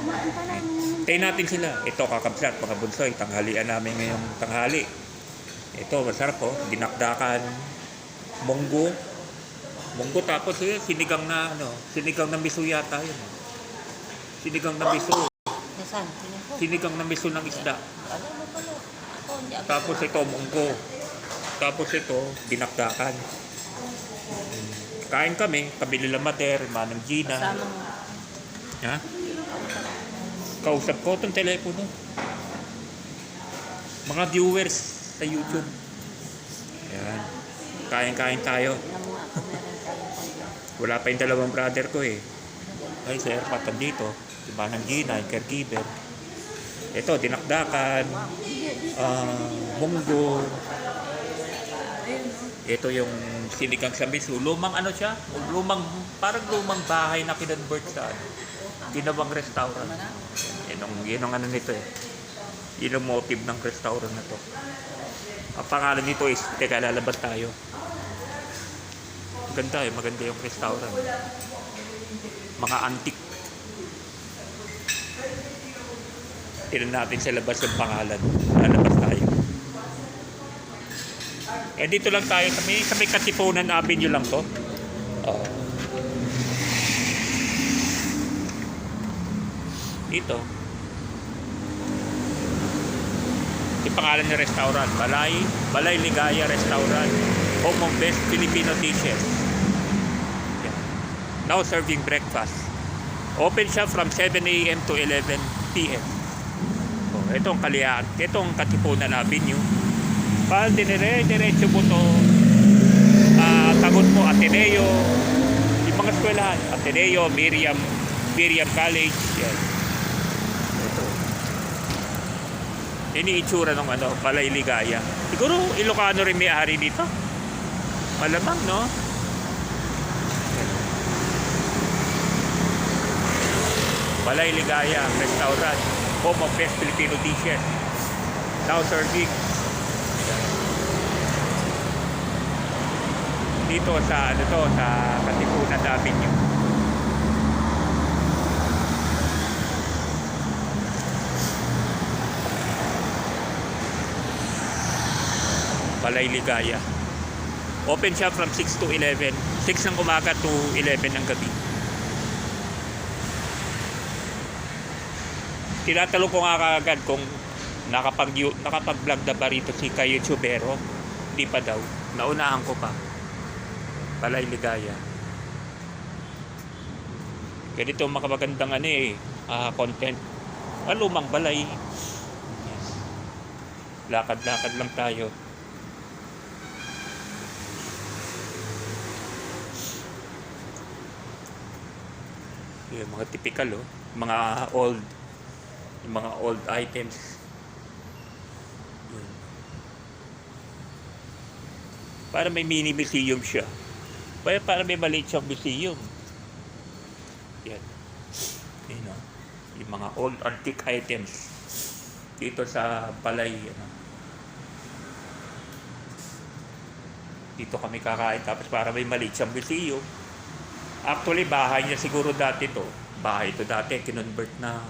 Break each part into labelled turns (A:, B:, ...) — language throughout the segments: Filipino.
A: kumain
B: natin sila. Ito, kakabsat, mga bunsoy. Tanghalian namin ngayong tanghali. Ito, masarap po. Dinakdakan. Munggo. Munggo tapos eh, sinigang na, ano, sinigang na miso yata yun. Sinigang na miso. Sinigang na miso ng isda.
A: Ako.
B: Tapos ito, munggo. Tapos ito, dinakdakan. Kain kami, kabili lang mater, manang Gina.
A: Kasama.
B: Ha? Kausap ko itong telepono. Mga viewers sa YouTube. Ayan. Kain-kain tayo. Wala pa yung dalawang brother ko eh. Ay, sir, patan dito. Si Manang Gina, yung caregiver. Ito, dinakdakan. ah munggo. Ito yung sinigang sa miso. Lumang ano siya? Lumang, parang lumang bahay na kinonvert sa ano. Ginawang restaurant. Yun ang, yun ang ano nito eh. Yun ang motive ng restaurant na to. Ang pangalan nito is, teka, lalabas tayo. Maganda eh, maganda yung restaurant. Mga antique. Tignan natin sa labas yung pangalan. Lalabas tayo. Eh dito lang tayo sa may, sa may Katipunan Avenue lang to. Oo. Dito. Yung pangalan ng restaurant, Balay, Balay Ligaya Restaurant, home of best Filipino dishes. Now serving breakfast. Open siya from 7 a.m. to 11 p.m. Oh, itong Kalian, itong Katipunan Avenue. Pal dinire, diretso mo to. Ah, tagot mo Ateneo. Yung mga eskwelahan, Ateneo, Miriam, Miriam College. Yan. Yan yung itsura ng ano, Balay. Siguro Ilocano rin may ari dito. Malamang, no? Balay Ligaya, restaurant. Home of best Filipino dishes. Now serving. Dito sa ano to, sa Katipunan Avenue. Balay Ligaya. Open siya from 6 to 11. 6 ng umaga to 11 ng gabi. Tinatanong ko nga kaagad kung nakapag nakapag-vlog na ba rito si Kayo Chubero. Hindi pa daw. Naunahan ko pa. Balay Ligaya. Ganito ang makabagandang ano eh, ah, content. Ah, lumang balay. Lakad-lakad lang tayo. Yung mga typical oh, mga old yung mga old items. Yun. Para may mini museum siya. Para, para may maliit siyang museum. Yan. Yun oh. Yung mga old antique items. Dito sa Palay. Ano. Dito kami kakain tapos para may maliit siyang museum. Actually, bahay niya siguro dati to. Bahay to dati, kinonvert na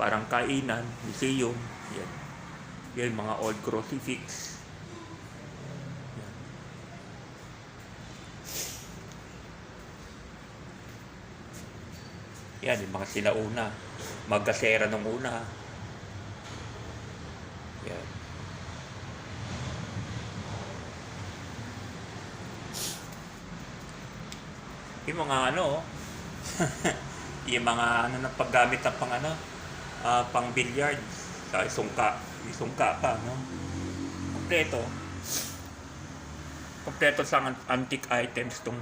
B: parang kainan, museum. Yan. Yan, mga old crucifix. Yan. Yan, yung mga sinauna. Magkasera nung una. Yan. Yung mga ano, yung mga ano na paggamit ng pang ano, ah, pang billiard, sa sungka, sungka pa, no? Kompleto. Kompleto sa an- antique items tong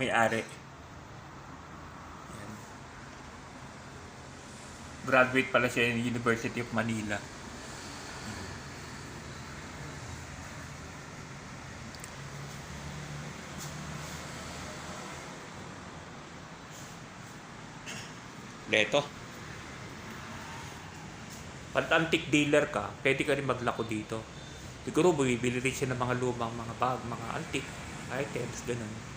B: may-ari. Graduate pala siya ng University of Manila. Leto. Pag antique dealer ka, pwede ka rin maglako dito. Siguro bumibili rin siya ng mga lumang mga bag, mga antique items, ganun.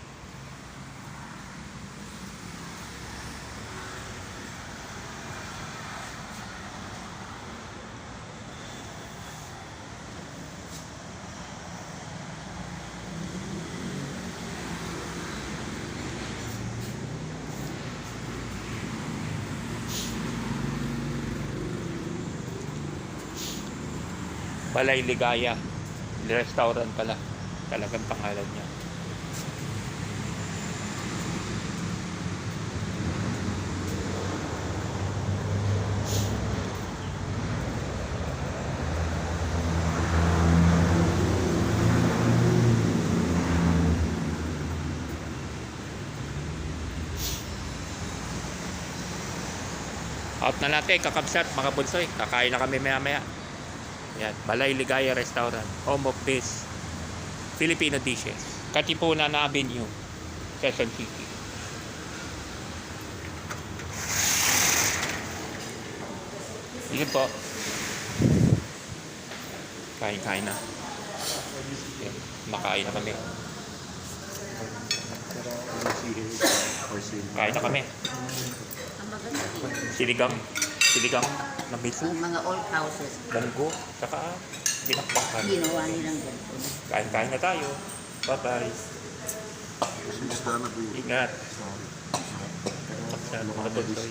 B: Balay Ligaya. Restaurant pala. Talagang pangalan niya. Out na natin, kakabsat, mga bunsoy. Kakain na kami maya maya. Yan, Balay Ligaya Restaurant. Home of this Filipino dishes. Katipunan na Avenue, Quezon City. Yun po. Kain-kain na. Yan, makain na kami. Kain na kami. Siligang. Siligang na.
A: Ang mga old houses,
B: Langgo. Saka pinakpakan.
A: ginawa nilang ganito.
B: Kain-kain na tayo. Bye-bye. Ingat. Masyado mga bunsoy.